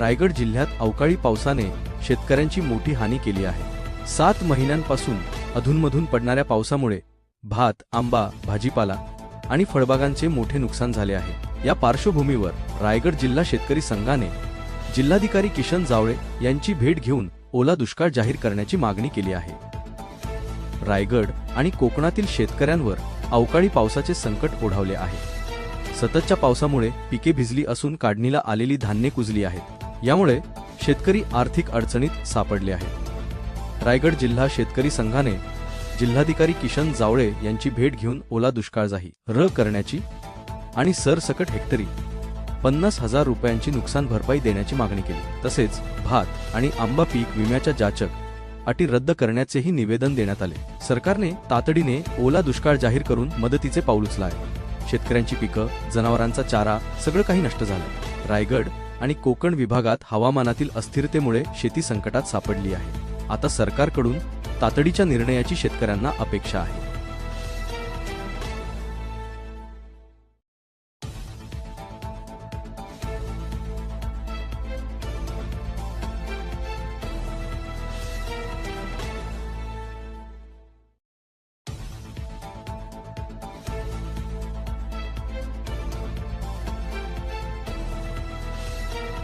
रायगड जिल्ह्यात अवकाळी पावसाने शेतकऱ्यांची मोठी हानी केली आहे. सात महिन्यांपासून अधूनमधून पडणाऱ्या पावसामुळे भात आंबा भाजीपाला आणि फळबागांचे मोठे नुकसान झाले आहे. या पार्श्वभूमीवर रायगड जिल्हा शेतकरी संघाने जिल्हाधिकारी किशन जावळे यांची भेट घेऊन ओला दुष्काळ जाहीर करण्याची मागणी केली आहे. रायगड आणि कोकणातील शेतकऱ्यांवर अवकाळी पावसाचे संकट ओढावले आहे. सततच्या पावसामुळे पिके भिजली असून काढणीला आलेली धान्ये कुजली आहेत. यामुळे शेतकरी आर्थिक अडचणीत सापडले आहेत. रायगड जिल्हा शेतकरी संघाने जिल्हाधिकारी किशन जावळे यांची भेट घेऊन ओला दुष्काळ जाही र करण्याची आणि सरसकट हेक्टरी पन्नास हजार रुपयांची नुकसान भरपाई देण्याची मागणी केली. तसेच भात आणि आंबा पीक विम्याच्या जाचक अटी रद्द करण्याचेही निवेदन देण्यात आले. सरकारने तातडीने ओला दुष्काळ जाहीर करून मदतीचे पाऊल उचला आहे शेतकऱ्यांची पिकं जनावरांचा चारा सगळं काही नष्ट झालं. रायगड आणि कोकण विभागात हवामानातील अस्थिरतेमुळे शेती संकटात सापडली आहे. आता सरकारकडून तातडीच्या निर्णयाची शेतकऱ्यांना अपेक्षा आहे.